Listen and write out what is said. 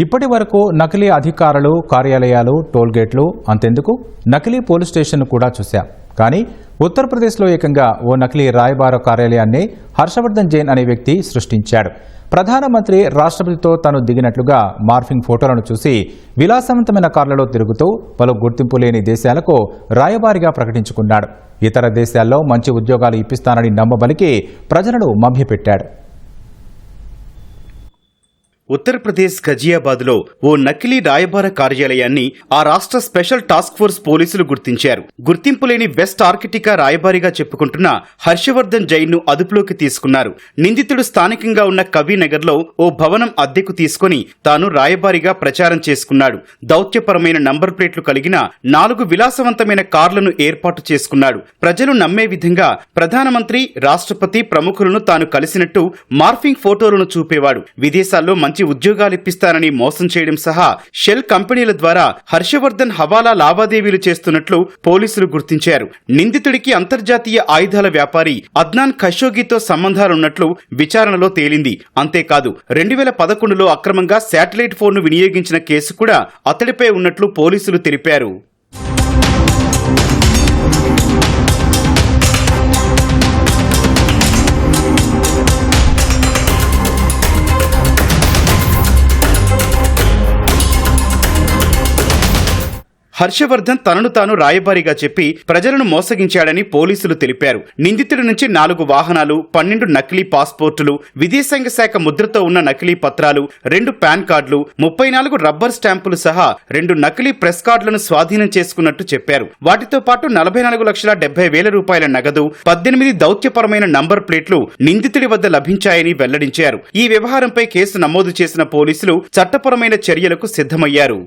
ఇప్పటి వరకు నకిలీ అధికారులు కార్యాలయాలు టోల్గేట్లు అంతెందుకు? నకిలీ పోలీస్ స్టేషన్ కూడా చూశాం. కానీ ఉత్తరప్రదేశ్లో ఏకంగా ఓ నకిలీ రాయబార కార్యాలయాన్ని హర్షవర్ధన్ జైన్ అనే వ్యక్తి సృష్టించాడు. ప్రధానమంత్రి రాష్ట్రపతితో తాను దిగినట్లుగా మార్ఫింగ్ ఫోటోలను చూసి విలాసవంతమైన కార్లలో తిరుగుతూ పలు గుర్తింపు లేని దేశాలకు రాయబారిగా ప్రకటించుకున్నాడు. ఇతర దేశాల్లో మంచి ఉద్యోగాలు ఇప్పిస్తానని నమ్మబలికి ప్రజలను మభ్యపెట్టాడు. ఉత్తరప్రదేశ్ ఘజియాబాద్లో ఓ నకిలీ రాయబార కార్యాలయాన్ని ఆ రాష్ట్ర స్పెషల్ టాస్క్ ఫోర్స్ పోలీసులు గుర్తించారు. గుర్తింపు లేని వెస్ట్ ఆర్కిటికా రాయబారిగా చెప్పుకుంటున్న హర్షవర్ధన్ జైన్ను అదుపులోకి తీసుకున్నారు. నిందితుడు స్థానికంగా ఉన్న కవినగర్లో ఓ భవనం అద్దెకు తీసుకుని తాను రాయబారిగా ప్రచారం చేసుకున్నాడు. దౌత్యపరమైన నంబర్ ప్లేట్లు కలిగిన నాలుగు విలాసవంతమైన కార్లను ఏర్పాటు చేసుకున్నాడు. ప్రజలు నమ్మే విధంగా ప్రధానమంత్రి రాష్ట్రపతి ప్రముఖులను తాను కలిసినట్టు మార్ఫింగ్ ఫోటోలను చూపేవాడు. విదేశాల్లో మంచి ఉద్యోగాలు ఇప్పిస్తానని మోసం చేయడం సహా షెల్ కంపెనీల ద్వారా హర్షవర్ధన్ హవాలా లావాదేవీలు చేస్తున్నట్లు పోలీసులు గుర్తించారు. నిందితుడికి అంతర్జాతీయ ఆయుధాల వ్యాపారి అద్నాన్ ఖషోగితో సంబంధాలున్నట్లు విచారణలో తేలింది. అంతేకాదు రెండు వేల పదకొండులో అక్రమంగా శాటిలైట్ ఫోన్ను వినియోగించిన కేసు కూడా అతడిపై ఉన్నట్లు పోలీసులు తెలిపారు. హర్షవర్ధన్ తనను తాను రాయబారిగా చెప్పి ప్రజలను మోసగించాడని పోలీసులు తెలిపారు. నిందితుడి నుంచి నాలుగు వాహనాలు పన్నెండు నకిలీ పాస్పోర్టులు విదేశాంగ శాఖ ముద్రతో ఉన్న నకిలీ పత్రాలు రెండు పాన్ కార్డులు ముప్పై నాలుగు రబ్బర్ స్టాంపులు సహా రెండు నకిలీ ప్రెస్ కార్డులను స్వాధీనం చేసుకున్నట్టు చెప్పారు. వాటితో పాటు నలభై నాలుగు లక్షల డెబ్బై వేల రూపాయల నగదు పద్దెనిమిది దౌత్యపరమైన నంబర్ ప్లేట్లు నిందితుడి వద్ద లభించాయని వెల్లడించారు. ఈ వ్యవహారంపై కేసు నమోదు చేసిన పోలీసులు చట్టపరమైన చర్యలకు సిద్ధమయ్యారు.